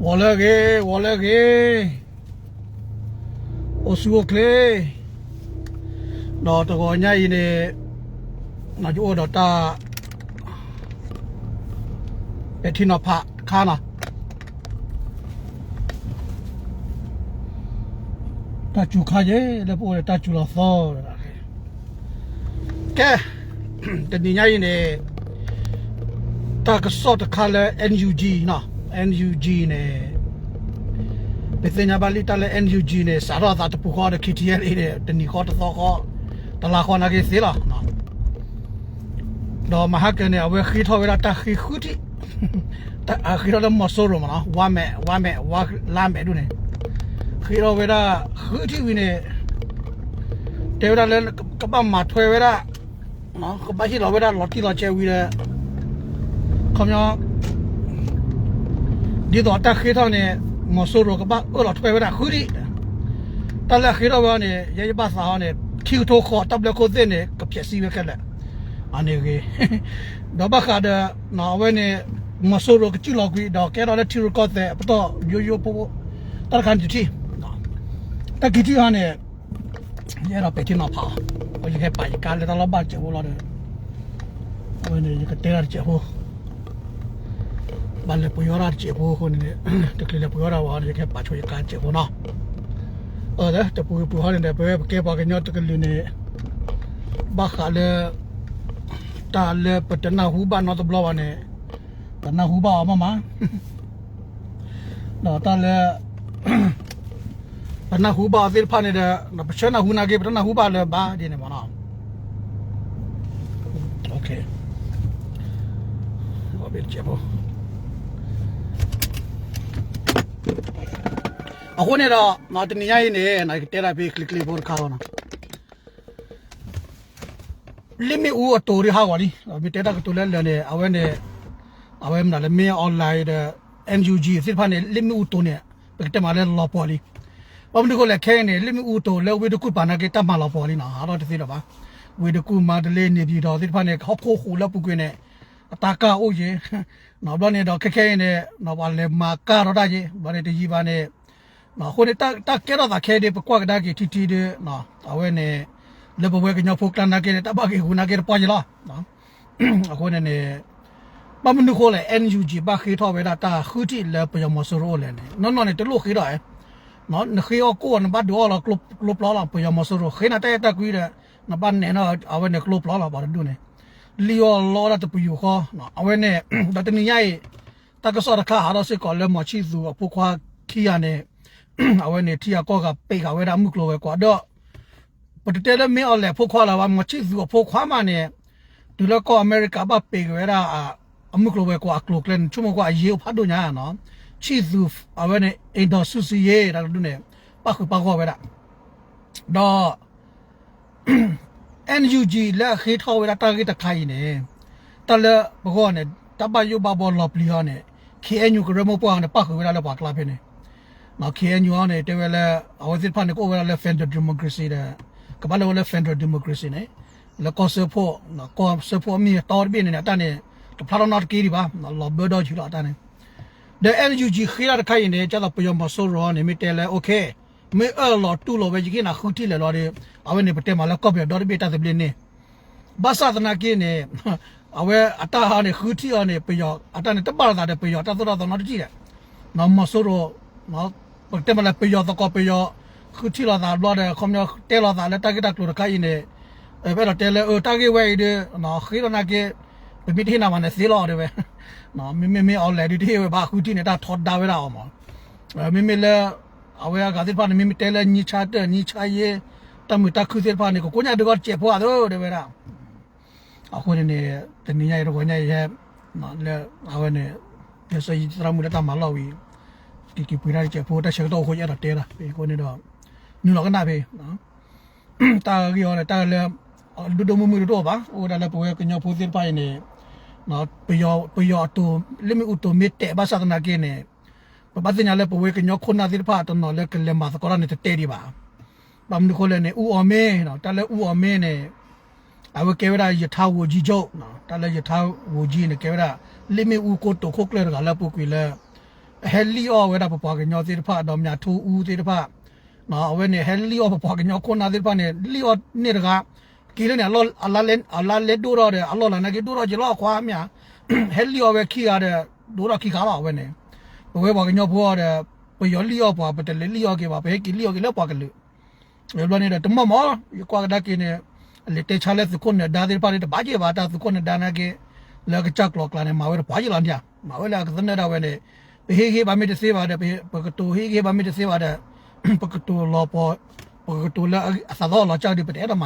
Walage, walage. Osuokle. No to go nya ine. Na ju odo ta. Etino pa kana. Ta chu kha ye le po ta chu la so. Ke. Te ni nya ine. Ta ka so ta kha le NUG na. No. NUG နဲ့ပစ်စညာပါလီတလဲ NUG နဲ့စာရသာတပူခေါ်တဲ့ KTL တဲ့တနီခေါ်တသောခေါ်တလာခေါ်နာကေစီလာနော်တော့မဟာကနေအဝဲခီထော်ဝရတခီခူတီတအခီရလမဆောရမနော်ဝါမဲဝါမဲဝါလာမဲဒုနေခီရောဝရခူတီဝိနေတေဝရလဲကပမထွေဝရနော်ကပဟီလောဝရလော်တီလော်ချဲဝိရခမယော ဒီတော့တက်ခေထောင်းနေမဆိုးတော့ကပအော်လော်ထွဲဝဲတာခုတီတလက်ခေတော့ဝါနေရေရပါစာဟောနေခီတိုခေါ်တပ်လက်ကိုတဲ့နေကပြစီဝဲကလက်အနေကြီးတော့ဘခါဒနော်ဝဲနေမဆိုးတော့ကချီလောက်ကြီးတော့ကဲတော့လက်ထီရကော့တဲ့ပတော့ရိုးရိုးပို့တခါတီနော်တကီတီဟာနေရတော့ပဲတင်တော့ပါဘာကြီးကပါကလည်းတော့ဘာချေဟောလာတယ်ဝဲနေကတဲရချေဟော ဘာလဲပေါ်ရချေဟောဟိုနေတကယ်လည်းပေါ်ရဝါရကပါချွေကချေဟောနော်အော်ဒါတပူပူဟာနေပဲကဲပါကညတ်ကလေးနေဘာခါလေတာလေပတနာဟူဘာနော်တဘလဝနေတနာဟူဘာမမနော်တာလေ ပနာဟူဘာသစ်ဖာနေတဲ့ပချနာဟူနာကေပနာဟူဘာလေဘာဒီနေမနာโอเคဘာပဲချေဘော အခုနေတော့မတနီရိုင်းနေနိုင်တဲရာပေးကလစ်ကလစ်ပေါ်ခါတော့နာလိမီဦးအတူရဟာဝလီမီတဲတာကတူလဲလဲနေအဝဲနေအဝဲမနာလဲမင်းအွန်လိုင်းတဲ့ NUG စစ်ဖာနေလိမီဦးတူနေပကတမလဲလော်ပေါ်လီဘာမလို့ကိုလည်းခဲနေလိမဥတိုလဲဝေတကုပါနာကေတမလာပေါ်လိနာဟာတော့တသိတော့ပါဝေတကုမာတလေးနေပြီးတော့ဒီဖာနေခောက်ခိုးခူလပုကွင်းနေအတာကာအိုရေနော်ဘာနေတော့ခက်ခဲနေနော်ဘာလဲမာကာတော့တာကြီးဘာနေတကြီးပါနေ နော်ဟိုနေတာတကဲတော့တာခဲတယ်ပကွက်ကဒါကြီးတီတီတယ်နော်အဝဲနေလေဘဝကညဖို့ကလနာကေတဘာကေဟူနာကေပေါ်ကြလားနော်အခုနေနေဘာမလို့ကိုလဲ NUG ဘာခေထောပဲတာတာခူတီလဲပယမစရိုလဲနေနော်နော်နေတလို့ခေတော့ nó nó khi ở cô nó bắt đũa là club club đó là bây giờ mà số khi nào tay ta quý đấy nó bắt nè nó ở bên này club đó là bảo đứa này liо lo là tập yêu khó nó ở bên này đó tên nhảy ta có sao là khá đó sẽ có lên mà chi dù ở phố khoa khi à này ở bên này thì có gặp bị gặp với đám mức lô quá đó but the tell me all phố khoa là mà chi dù ở phố khoa mà này từ đó có America bắt bị với đó à ở mức lô quá club lên chúng mà quá nhiều phát đồ nhà nó ချီသူအဝဲနဲ့အင်တော်ဆူစီရဲဒါတို့နဲ့ပတ်ခုပတ်ခေါ်ပဲတာတော့ NUG လက်ခေထောဝဲတာတာဂက်တခိုင်းနေတလဘခေါ်နဲ့တပယုဘဘောလော်ပလီဟာနဲ့ KNU ကရမပွားနဲ့ပတ်ခုဝဲတာလည်းပါကလာဖ ೇನೆ နော် KNU ဟာနဲ့တဲဝဲလဲအဝဲစစ်ဖတ်နဲ့ကိုဝဲလဲ Federal Democracy တဲ့ကဘာလို့လဲ Federal Democracy နဲ့လဲကောဆာဖို့နော်ကောဆာဖို့မီတော်ပြနေတယ်တန်းနဲ့တဖလာတော့ကီရီပါနော်လော်ဘဒချူလာတန်းနဲ့ the NUG khira da kai ne cha da pyo ma so ro ne mi te le okay me a lo tu lo be ji na khu ti le lo de a we ne pete ma la ko be do de be ta de ble ne ba sa da na ki ne a we ata ha ne khu ti a ne pyo ata ne ta ba da de pyo ta so da no ti de no ma so ro no pete ma la pyo da ko pyo khu ti la da lo de ko myo te lo da le ta ki da klo da kai ne e be lo te le o ta ki we de no khira na ki ပြပြထင်းနာမနဲ့စေးလောက်တယ်ပဲနော်မင်းမင်းအော်လေဒီတေးဘာခုတီနေတာထော်တာဝဲတာအောင်မမင်းမင်းလဲအဝဲကတိဖာနေမင်းတဲလဲညီချတဲ့ညီချရဲတမတခုစေဖာနေကိုကိုညာတော့ချက်ဖွာတော့တယ်ပဲလားအခုနေတနည်းရတော့ကိုညာရဲနော်လဲအဝဲနေပြစရီတရမှုတမလောက်ဝီ ဒီကပြရချက်ဖို့တချက်တော့ကိုရတာတဲတာဒီကိုနေတော့နူတော့ကနာဖေးနော်တာကြီးရောတာလဲဒူဒမမှုတော့ပါဟိုဒါလည်းပွဲကညဖိုးသေးပိုင်းနေနော်ပယောပယောတူလိမီဥတူမီတဲဘာသာနာကင်းနေပပတင်ရလည်းပွဲကညခုနာသေးပါတော့နော်လည်းကလည်းမသကောရနေတဲဒီပါဘာမလို့ခေါ်လဲနေဥအမဲနော်တလည်းဥအမဲနေအဝကေဝရာယထာဝကြီးချုပ်နော်တလည်းယထာဝကြီးနေကေဝရာလိမီဥကိုတိုခုကလေကလည်းပုကွေလဲ ဟဲလီအောဝဲတာပပကညောတိတဖာတော့မြထူဦးတိတဖာနော်ဝဲနေဟဲလီအောပပကညောကိုနာတိတဖာနေလီအောနေတကကီလနေအလောအလာလန်အလာလေဒူရောတဲ့အလောလာနေကဒူရောဂျလောခွာမြဟဲလီအောဝဲခီရတဲ့ဒူရောခီခါပါဝဲနေဝဲပကညောဖောရတဲ့ပယောလီအောပါပတလေလီအောကေပါပဲကီလီအောကေလောပါကလူဝဲဘလနေတဲ့တမမောကွာကဒါကင်းနေလေတေချာလက်စခုနေဒါဒီပါရတဲ့ဘာကြီးပါတာစခုနေဒါနာကေလကချက်ကလောကလာနေမှာဝဲဘာကြီးလာမြမှာဝဲလာကစနေတာဝဲနေ ဟေးဟေးဘာမစ်တစေးပါတယ်ပကတူဟေးဟေးဘာမစ်တစေးပါတယ်ပကတူလောပေါ်ပကတူလာအသတော်လာချောက်ဒီပတဲ့တော့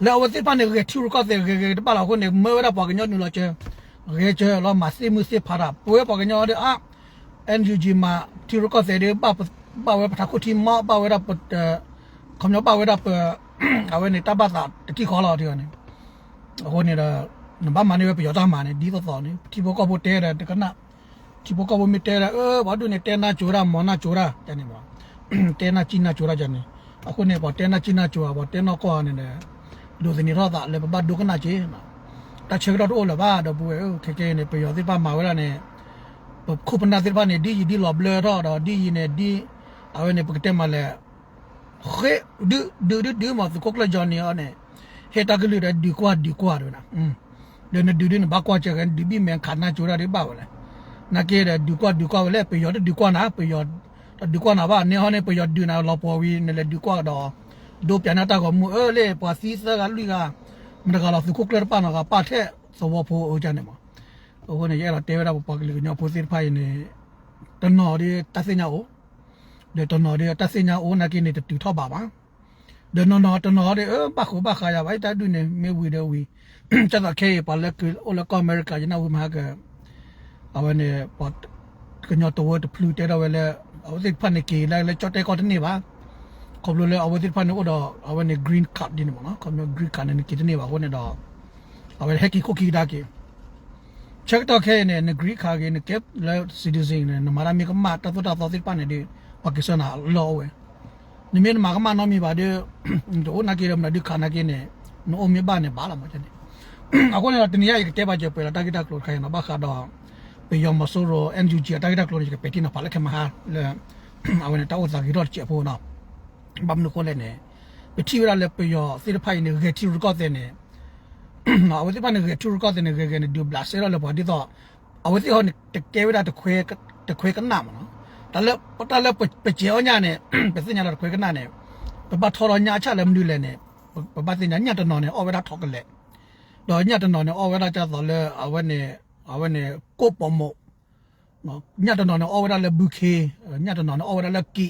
မကြည့်ပါမနော်အခုနဲ့နဲ့ YouTube လာလည်းပြောစစ်ဖိုင်နေခေးတာနော်အိုလီစလပူလီလည်းပတောက်မှုပေါ်နေစညာဝရနော်ပြောချိုးဖို့တပူဒစီလေလိုတပူနေတော့ NLD တပူလောနေတော့ခက်ခက်ခဲတော့ကြောက်တော့လဲဝဲနေ NUG တပူညာပြောကတဲ့ကတဲ့လာဝဲနေပြောတီတီလာပြောချာချာလာ le wa te pa ne ge thu ko te ge ge pa la ko ne me ra pa ge nyo nu la che ge che lo ma se mu se pha ra po pa ge nyo de a NUG ma thu ko te de pa pa we pa ta ko ti ma pa we ra pa khom nyo pa we ra pa a we ne ta ba ta ti kho la de ne ko ne da na ba ma ne we pa yo ta ma ne di to to ne ti bo ko bo te ra de ka na ti bo ko bo mi te ra e ba du ne te na chu ra mo na chu ra ja ne ba te na chi na chu ra ja ne အခုနေပေါ့တဲနာချိနာချူပါပေါ့တဲနောကောအနေနဲ့ ဒိုစနီရောတာလေဘဒုကနာချေနာတချေကတော့အိုလဘာတော့ဘူးခဲခဲနေပြောဒီပါမာဝလာနေခုပနာဒီပါနေဒီဒီလောဘလတော့တော့ဒီနေဒီအဝနေပကတဲ့မလဲခဲဒူဒူဒူမတ်ကိုကလဂျန်နီအနေဟေတာကလေးဒီကွာဒီကွာတော့နာอืมဒနေဒူဒင်းဘာကွာချက်ကန်ဒီဘီမန်ခနာချူရဒီပါဝလဲနာကေဒီကွာဒီကွာလဲပြောဒီကွာနာပြောဒီကွာနာဘာနေဟောနေပြောဒီနာလောပေါ်ဝီနေလေဒီကွာတော့ ဒိုပြန်နာတာကမူအဲလေပါစီစကလူကမတကလာစုကုကလပနာကပါတဲ့သဘောဖို့အကြနေမှာဟိုနေရတာတဲရတာပကလေးကညဖိုစစ်ဖိုင်နေတနော်ဒီတဆညာအိုဒီတနော်ဒီတဆညာအိုနာကိနေတူထောက်ပါပါဒီနော်နော်တနော်ဒီအပခုပခါရပါတတူနေမေဝီတော့ဝီကျတော့ခဲပါလက်ကူအိုလကအမေရိကညနာဝီမှာကအဝနေပတ်ကညတော့တဖလူတဲတော့ဝဲလေအဝစစ်ဖန်နေကေလာလေချော့တဲကောတနေပါ ခေါပလိုလေအဝစစ်ဖန်နေတော့အဝနေ green card ဒီနေမနော်ခေါမျိုး green card နေကိတနေပါဟိုနေတော့အဝဟက်ကီကိုကီဒါကေ check တော့ခဲနေ green card ကေနေ cap လေ citizen နေမရာမီကမတာတော့တော့စစ်ဖန်နေဒီပါကစ္စတန်လောဝဲနိမင်းမှာကမနော်မီပါတဲ့ဒိုနာကေရမနာဒီခါနာကေနေနိုမီပါနေပါလာမချနေအခုနေတော့တနည်းရတဲ့ပါကြပဲတာဂီတာကလို့ခိုင်းတော့ဘာခါတော့ pe yo masoro NUG atagida klo ke petina pala ke maha le awene tawo za gi rot che pho na bam no ko le ne pe ti ra le pe yo si de phai ne ge ti ru ko de ne awo ti pa ne ge ti ru ko de ne ge ge ne du bla se ra le ba di to awo ti ho ne te ke wi da te khwe te khwe ka na ma no ta le pa ta le pe che o nya ne pe si nya la khwe ka na ne pe ba tho ro nya cha le mdu le ne pe ba si nya nya to no ne o we da tho ka le do nya to no ne o we da cha so le awo ne အဝနဲ့ကိုပေါ်မောနော်ညတ်တော်နော်အော်ဝရလည်းဘူခေညတ်တော်နော်အော်ဝရလည်းကီ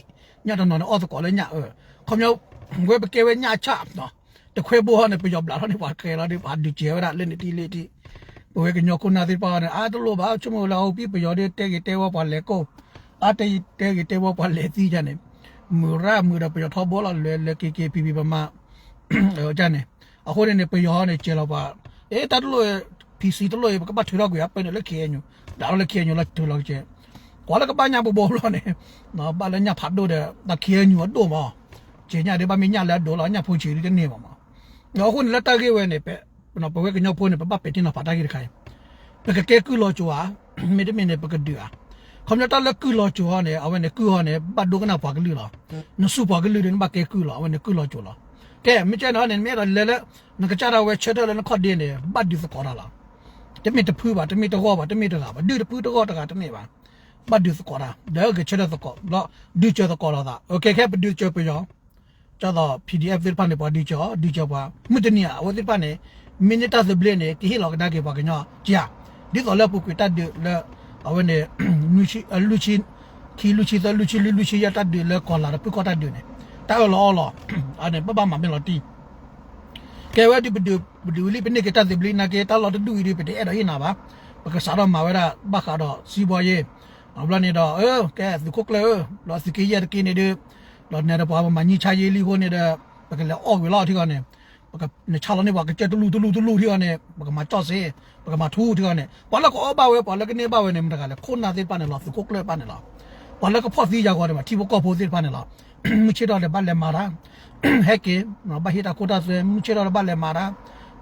ညတ်တော်နော်အော်စကောလည်းညအဲခမျိုးဝဲပကေဝဲညချပ်နော်တခွေဘောဟနဲ့ပြောပလာတော့နေပါခဲလာဒီပါဒီကျေရလည်းနေတီလေးတီဘဝကညခုနာဒီပါနဲ့အာတလို့ပါချမလာဟုတ်ပြီပြောတဲ့တဲကတဲဝပါလေကိုအာတဲတဲကတဲဝပါလေတီးကြနေမူရမူရပြောထဘောလာလေလေကေကေပီပီပမအဲကြနေအခုနေပြောနေကျေတော့ပါအေးတတ်လို့ PC တလို့ကပတ်ထွေတော့ကွာပဲလေခေညူဒါတော့လေခေညူလက်ထလို့ကျကွာ လကပညာဘောဘောလို့နေနော်ပါလညာဖတ်တော့တဲ့တခေညူတော့မကျညာတွေပါမညာလက်တော့လာညာဖို့ချီတဲ့နေပါမှာနော်ခုလက်တကေဝဲနေပဲနော်ဘဝကညဖို့နေပပပတင်နာဖတ်တာကြီးခိုင်ပကကဲကူလောချွာမိတမင်းနေပကဒူအာခမနတလက်ကူလောချွာနေအဝနေကူဟောနေပတ်ဒုကနာပါကလူလားနစုပါကလူနေဘကဲကူလောအဝနေကူလောချွာလားကဲမချနော်နေမဲလဲလဲငကကြရဝဲချက်တယ်လဲခတ်တယ်နေဘတ်ဒီစကောလားတမီတဖူးပါတမီတ ကောပါတမီတကာပါဒူတဖူးတကောတကာတမီပါဘတ်ဒူစကောတာဒါကချက်တဲ့ကောလောဒူချက်တကောလာတာโอเคခဲဘဒူချက်ပြရောကျတော့ PDF ဖစ်ပန်နေပါဒီချောဒီချောပါမတနီယာဝတိပန်နေမိနစ်တာစဘလနေတီဟီလောကဒါကေပါကညောကြာဒီတော့လပုကွတတ်လေအဝနေလူချီလူချီခီလူချီတလူချီလူချီရတတ်တယ်လေကောလာပကောတတ်တယ်တာလောလောအဲ့ပပမမလောတီကဲဝဲဒီဘဒူဘဒူလီပနေကတသဘလီနာကေတလောတဒူရီပတဲ့အဲ့တော့ဟိနာပါပကစားတော့မှာဝဲတာဘခါတော့စီပွားရေး အဘလနေတော့အဲကဲဒီကုကလေလောစကီရကိနေဒီလောနေတော့ဘာမှမညချရေးလီကိုနေတဲ့ပကလေအော်ဝလာထိကနေပဘကနေချလာနေဘကကျတူလူတူလူတူလူဒီကနေဘကမကြော့စေဘကမထူးဒီကနေဘာလကောဘာဝဲဘာလကနေဘာဝဲနေမတကလေခုနာသေးပါနေလားသူကိုကလေပါနေလားဘာလကဖော့စီရောက်တယ်မှာတီဘကောဖိုးသေးပါနေလားမချေတော့လည်းဘာလဲမာရာဟက်ကေဘာဟီတာကိုတာဆွေမချေတော့ဘာလဲမာရာ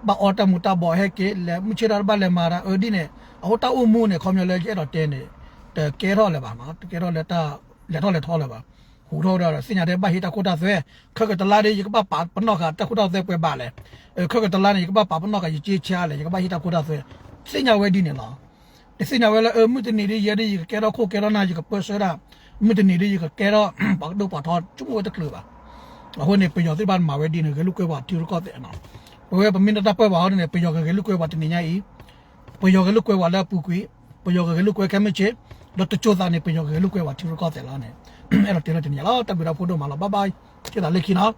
ဘာအော်တမူတာဘောဟက်ကေလေမချေတော့ဘာလဲမာရာအဒီနေအော်တာအုံမူနေခေါမျောလဲကျတော့တဲနေ တဲကဲတော့လည်းပါနော်ကဲတော့လည်းတာလက်တော့လည်းထောလည်းပါဟူတော့တော့စညာတဲ့ဘာဟိတကိုတာဆွဲခက်ကတလာလေးကပပါပနောကတခုတော့ဆွဲပွဲပါလေခက်ကတလာလေးကပပါပနောကရေချေချာလေကပဟိတကိုတာဆွဲစညာဝဲဒီနေလားဒီစညာဝဲလေအမှုတနေရရရကဲတော့ခိုကဲတော့နာကြီးကပဆွဲတာမှုတနေရကကဲတော့ဘာတော့ပါတော့ကျုံဝဲတကလပါဟိုနေပယောတိဘာမှာဝဲဒီနေကလူကွဲပါတီရကောတဲ့နော်ဘယ်ပမင်းတာပွဲပါဟောနေပယောကလူကွဲပါတနေညာဤပယောကလူကွဲပါလာပူကွေပယောကလူကွဲကမချေ တော့တချို့သားနေပယောကလူကွဲပါတီရကောတဲ့လားနေအဲ့တော့တင်တော့တင်ရလားတက်ပြီးတော့ဖိုတိုမှာလားဘိုင်ဘိုင်ကျေးဇူးလက်ခိနော်